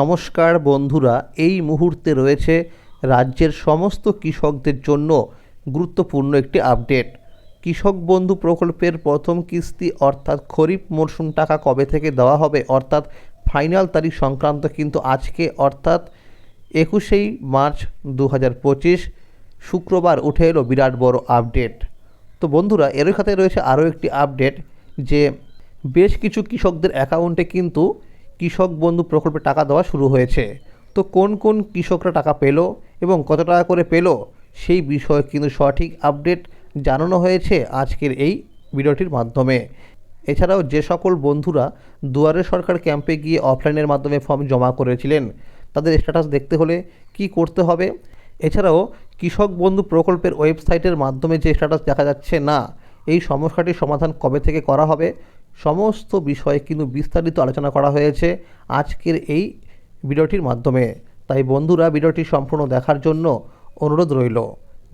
নমস্কার বন্ধুরা, এই মুহূর্তে রয়েছে রাজ্যের সমস্ত কৃষকদের জন্য গুরুত্বপূর্ণ একটি আপডেট। কৃষক বন্ধু প্রকল্পের প্রথম কিস্তি অর্থাৎ খরিফ মরশুম টাকা কবে থেকে দেওয়া হবে? অর্থাৎ ফাইনাল তারিখ সংক্রান্ত কিন্তু আজকে, অর্থাৎ একুশেই মার্চ দু হাজার পঁচিশ, শুক্রবার উঠে এলো বিরাট বড় আপডেট। তো বন্ধুরা এর সাথে রয়েছে আরও একটি আপডেট যে বেশ কিছু কৃষকদের অ্যাকাউন্টে কিন্তু কৃষক বন্ধু প্রকল্পে টাকা দেওয়া শুরু হয়েছে। তো কোন কোন কৃষকরা টাকা পেল এবং কত টাকা করে পেল, সেই বিষয়ে কিন্তু সঠিক আপডেট জানানো হয়েছে আজকের এই ভিডিওটির মাধ্যমে। এছাড়াও যে সকল বন্ধুরা দুয়ারে সরকার ক্যাম্পে গিয়ে অফলাইনের মাধ্যমে ফর্ম জমা করেছিলেন, তাদের স্ট্যাটাস দেখতে হলে কি করতে হবে? এছাড়াও কৃষক বন্ধু প্রকল্পের ওয়েবসাইটের মাধ্যমে যে স্ট্যাটাস দেখা যাচ্ছে না, এই সমস্যাটির সমাধান কবে থেকে করা হবে? সমস্ত বিষয়ে কিন্তু বিস্তারিত আলোচনা করা হয়েছে আজকের এই ভিডিওটির মাধ্যমে। তাই বন্ধুরা, ভিডিওটি সম্পূর্ণ দেখার জন্য অনুরোধ রইল।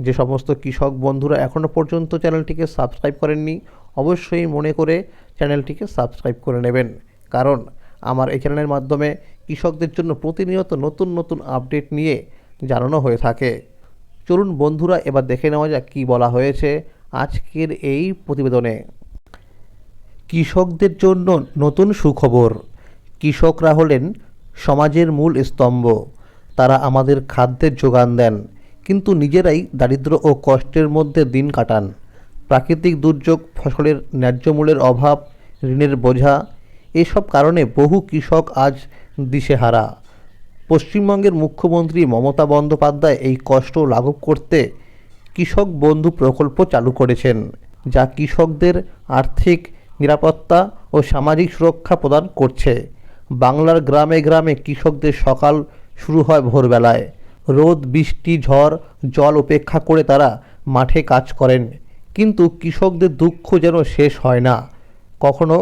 যে সমস্ত কৃষক বন্ধুরা এখনও পর্যন্ত চ্যানেলটিকে সাবস্ক্রাইব করেননি, অবশ্যই মনে করে চ্যানেলটিকে সাবস্ক্রাইব করে নেবেন। কারণ আমার এই চ্যানেলের মাধ্যমে কৃষকদের জন্য প্রতিনিয়ত নতুন নতুন আপডেট নিয়ে জানানো হয়ে থাকে। চলুন বন্ধুরা, এবার দেখে নেওয়া যাক কী বলা হয়েছে আজকের এই প্রতিবেদনে। কৃষকদের জন্য নতুন সুখবর। কৃষকরা হলেন সমাজের মূল স্তম্ভ। তারা আমাদের খাদ্যের যোগান দেন, কিন্তু নিজেরাই দারিদ্র ও কষ্টের মধ্যে দিন কাটান। প্রাকৃতিক দুর্যোগ, ফসলের ন্যায্য মূল্যের অভাব, ঋণের বোঝা, এসব কারণে বহু কৃষক আজ দিশেহারা। পশ্চিমবঙ্গের মুখ্যমন্ত্রী মমতা বন্দ্যোপাধ্যায় এই কষ্ট লাঘব করতে কৃষক বন্ধু প্রকল্প চালু করেছেন, যা কৃষকদের আর্থিক নিরাপত্তা ও সামাজিক সুরক্ষা প্রদান করছে। বাংলার গ্রামে গ্রামে কৃষকদের সকাল শুরু হয় ভোরবেলায়। রোদ, বৃষ্টি, ঝড়, জল উপেক্ষা করে তারা মাঠে কাজ করেন। কিন্তু কৃষকদের দুঃখ যেন শেষ হয় না। কখনো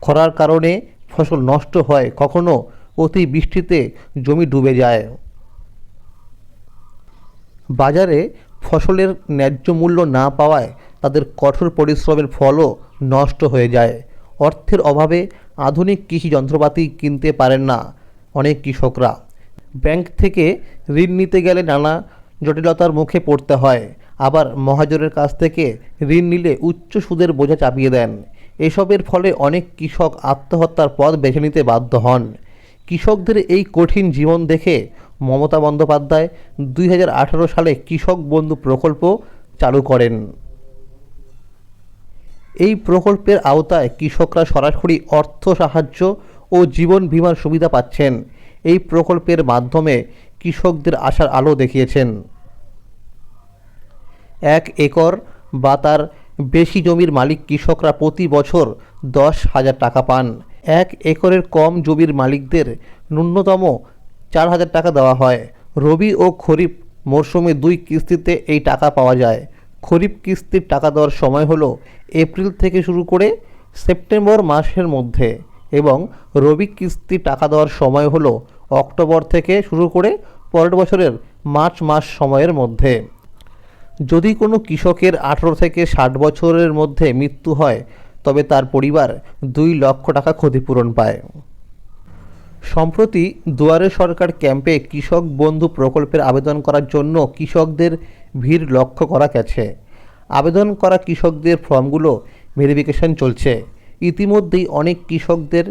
খরার কারণে ফসল নষ্ট হয়, কখনো অতি বৃষ্টিতে জমি ডুবে যায়। বাজারে ফসলের ন্যায্য মূল্য না পাওয়ায় তাদের কঠোর পরিশ্রমের ফলও নষ্ট হয়ে যায়। অর্থের অভাবে আধুনিক কৃষি যন্ত্রপাতি কিনতে পারেন না অনেক কৃষকরা। ব্যাংক থেকে ঋণ নিতে গেলে নানা জটিলতার মুখে পড়তে হয়। আবার মহাজনের কাছ থেকে ঋণ নিলে উচ্চ সুদের বোঝা চাপিয়ে দেন। এসবের ফলে অনেক কৃষক আত্মহত্যার পথ বেছে নিতে বাধ্য হন। কৃষকদের এই কঠিন জীবন দেখে মমতা বন্দ্যোপাধ্যায় দুই হাজার আঠারো সালে কৃষক বন্ধু প্রকল্প চালু করেন। এই প্রকল্পের আওতায় কৃষকরা সরাসরি অর্থ সাহায্য ও জীবন বীমার সুবিধা পাচ্ছেন। এই প্রকল্পের মাধ্যমে কৃষকদের আশার আলো দেখিয়েছেন। এক একর বা তার বেশি জমির মালিক কৃষকরা প্রতি বছর দশ হাজার টাকা পান। এক একরের কম জমির মালিকদের ন্যূনতম চার হাজার টাকা দেওয়া হয়। রবি ও খরিফ মরশুমে দুই কিস্তিতে এই টাকা পাওয়া যায়। খরিফ কিস্তির টাকা দেওয়ার সময় হলো এপ্রিল থেকে শুরু করে সেপ্টেম্বর মাসের মধ্যে এবং রবি কিস্তির টাকা দেওয়ার সময় হলো অক্টোবর থেকে শুরু করে পরের বছরের মার্চ মাস সময়ের মধ্যে। যদি কোনো কৃষকের আঠেরো থেকে ষাট বছরের মধ্যে মৃত্যু হয়, তবে তার পরিবার দুই লক্ষ টাকা ক্ষতিপূরণ পায়। সম্প্রতি দুয়ারে সরকার ক্যাম্পে কৃষক বন্ধু প্রকল্পের আবেদন করার জন্য কৃষকদের ভিড় লক্ষ্য করা গেছে। আবেদন করা কৃষকদের ফর্মগুলো ভেরিফিকেশন চলছে। ইতিমধ্যেই অনেক কৃষকদের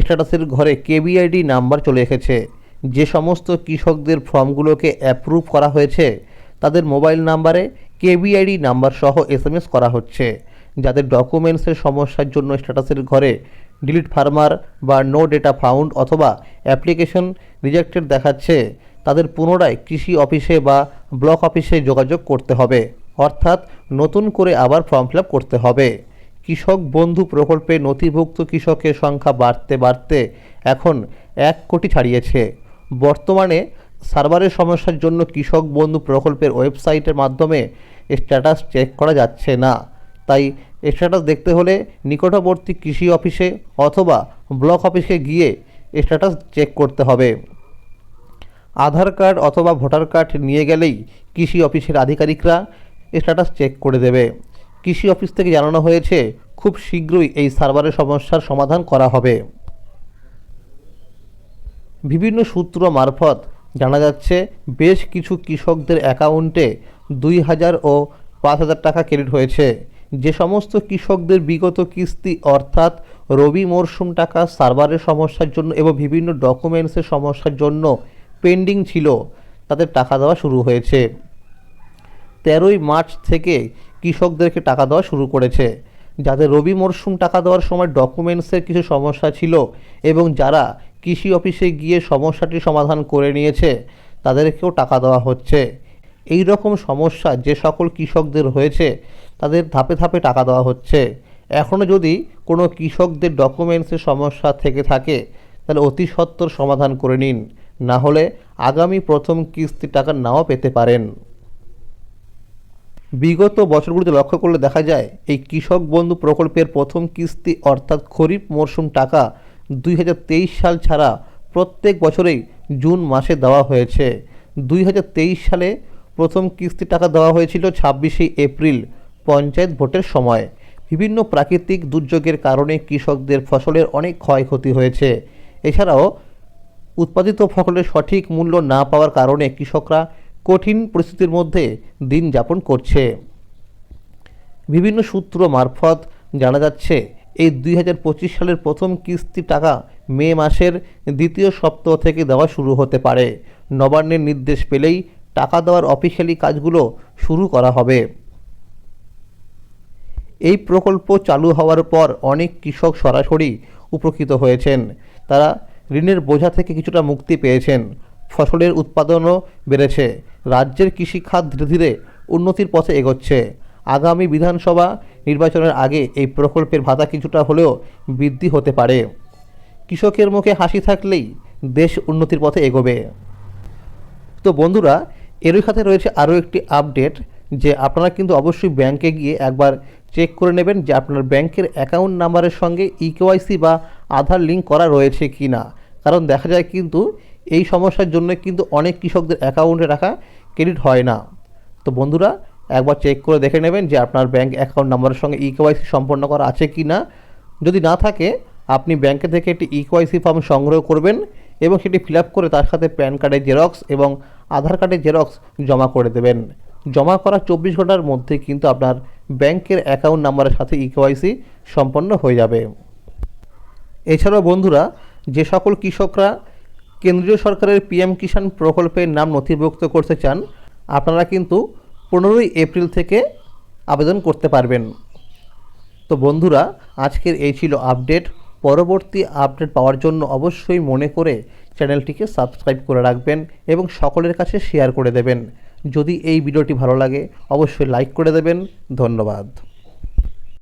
স্ট্যাটাসের ঘরে কেবিআইডি নাম্বার চলে এসেছে। যে সমস্ত কৃষকদের ফর্মগুলোকে অ্যাপ্রুভ করা হয়েছে, তাদের মোবাইল নাম্বারে কেবিআইডি নাম্বার সহ এসএমএস করা হচ্ছে। যাদের ডকুমেন্টসের সমস্যার জন্য স্ট্যাটাসের ঘরে ডিলিট ফার্মার বা নো ডেটা ফাউন্ড অথবা অ্যাপ্লিকেশন রিজেক্টেড দেখাচ্ছে, তাদের পুনরায় কৃষি অফিসে বা ব্লক অফিসে যোগাযোগ করতে হবে। অর্থাৎ নতুন করে আবার ফর্ম ফিল করতে হবে। কৃষক বন্ধু প্রকল্পে নথিভুক্ত কৃষকের সংখ্যা বাড়তে বাড়তে এখন এক কোটি ছাড়িয়েছে। বর্তমানে সার্ভারের সমস্যার জন্য কৃষক বন্ধু প্রকল্পের ওয়েবসাইটের মাধ্যমে স্ট্যাটাস চেক করা যাচ্ছে না। তাই স্ট্যাটাস দেখতে হলে নিকটবর্তী কৃষি অফিসে অথবা ব্লক অফিসে গিয়ে স্ট্যাটাস চেক করতে হবে। আধার কার্ড অথবা ভোটার কার্ড নিয়ে গেলেই কৃষি অফিসের আধিকারিকরা স্ট্যাটাস চেক করে দেবে। কৃষি অফিস থেকে জানানো হয়েছে, খুব শীঘ্রই এই সার্ভারের সমস্যার সমাধান করা হবে। বিভিন্ন সূত্র মারফত জানা যাচ্ছে, বেশ কিছু কৃষকদের অ্যাকাউন্টে দুই হাজার ও পাঁচ হাজার টাকা ক্রেডিট হয়েছে। যে সমস্ত কৃষকদের বিগত কিস্তি, অর্থাৎ রবি মরশুম টাকা, সার্ভারের সমস্যার জন্য এবং বিভিন্ন ডকুমেন্টসের সমস্যার জন্য পেন্ডিং ছিল, তাদের টাকা দেওয়া শুরু হয়েছে। তেরোই মার্চ থেকে কৃষকদেরকে টাকা দেওয়া শুরু করেছে। যাদের রবি মরশুম টাকা দেওয়ার সময় ডকুমেন্টসের কিছু সমস্যা ছিল এবং যারা কৃষি অফিসে গিয়ে সমস্যাটি সমাধান করে নিয়েছে, তাদেরকেও টাকা দেওয়া হচ্ছে। এই রকম সমস্যা যে সকল কৃষকদের হয়েছে, তাদের ধাপে ধাপে টাকা দেওয়া হচ্ছে। এখনও যদি কোনো কৃষকদের ডকুমেন্টসের সমস্যা থেকে থাকে, তাহলে অতি সত্বর সমাধান করে নিন। না হলে আগামী প্রথম কিস্তি টাকা নাও পেতে পারেন। বিগত বছরগুলিতে লক্ষ্য করলে দেখা যায়, এই কৃষক বন্ধু প্রকল্পের প্রথম কিস্তি অর্থাৎ খরিফ মরশুম টাকা দুই হাজার তেইশ সাল ছাড়া প্রত্যেক বছরেই জুন মাসে দেওয়া হয়েছে। দুই হাজার তেইশ সালে প্রথম কিস্তি টাকা দেওয়া হয়েছিল ছাব্বিশে এপ্রিল পঞ্চায়েত ভোটের সময়। বিভিন্ন প্রাকৃতিক দুর্যোগের কারণে কৃষকদের ফসলের অনেক ক্ষয়ক্ষতি হয়েছে। এছাড়াও, উৎপাদিত ফসলের সঠিক মূল্য না পাওয়ার কারণে কৃষকরা কঠিন পরিস্থিতির মধ্যে দিন যাপন করছে। বিভিন্ন সূত্র মারফত জানা যাচ্ছে, এই দুই হাজার পঁচিশ সালের প্রথম কিস্তি টাকা মে মাসের দ্বিতীয় সপ্তাহ থেকে দেওয়া শুরু হতে পারে। নবান্নের নির্দেশ পেলেই টাকা দেওয়ার অফিসিয়ালি কাজগুলো শুরু করা হবে। এই প্রকল্প চালু হওয়ার পর অনেক কৃষক সরাসরি উপকৃত হয়েছেন। তারা ঋণের বোঝা থেকে কিছুটা মুক্তি পেয়েছেন। ফসলের উৎপাদনও বেড়েছে। রাজ্যের কৃষিখাত ধীরে ধীরে উন্নতির পথে এগোচ্ছে। আগামী বিধানসভা নির্বাচনের আগে এই প্রকল্পের ভাতা কিছুটা হলেও বৃদ্ধি হতে পারে। কৃষকের মুখে হাসি থাকলেই দেশ উন্নতির পথে এগোবে। তো বন্ধুরা এরই সাথে রয়েছে আরও একটি আপডেট যে আপনারা কিন্তু অবশ্যই ব্যাংকে গিয়ে একবার চেক করে নেবেন যে আপনার ব্যাংকের অ্যাকাউন্ট নাম্বারের সঙ্গে ইকেওয়াইসি বা আধার লিঙ্ক করা রয়েছে কি না। কারণ দেখা যায় কিন্তু এই সমস্যার জন্য কিন্তু অনেক কৃষকদের অ্যাকাউন্টে রাখা ক্রেডিট হয় না। তো বন্ধুরা, একবার চেক করে দেখে নেবেন যে আপনার ব্যাংক অ্যাকাউন্ট নাম্বারের সঙ্গে ইকেওয়াইসি সম্পন্ন করা আছে কি না। যদি না থাকে, আপনি ব্যাংকে থেকে একটি ইকেওয়াইসি ফর্ম সংগ্রহ করবেন। এবং সেটি ফিল করে তার সাথে প্যান কার্ডের জেরক্স এবং আধার কার্ডের জেরক্স জমা করে দেবেন। জমা করা চব্বিশ ঘণ্টার মধ্যে কিন্তু আপনার ব্যাংকের অ্যাকাউন্ট নাম্বারের সাথে ইকেওয়াইসি সম্পন্ন হয়ে যাবে। এছাড়াও বন্ধুরা, যে সকল কৃষকরা কেন্দ্রীয় সরকারের পিএম কিষাণ প্রকল্পের নাম নথিভুক্ত করতে চান, আপনারা কিন্তু পনেরোই এপ্রিল থেকে আবেদন করতে পারবেন। তো বন্ধুরা, আজকের এই ছিল আপডেট। পরবর্তী আপডেট পাওয়ার জন্য অবশ্যই মনে করে চ্যানেলটিকে সাবস্ক্রাইব করে রাখবেন এবং সকলের কাছে শেয়ার করে দেবেন। যদি এই ভিডিওটি ভালো লাগে, অবশ্যই লাইক করে দেবেন। ধন্যবাদ।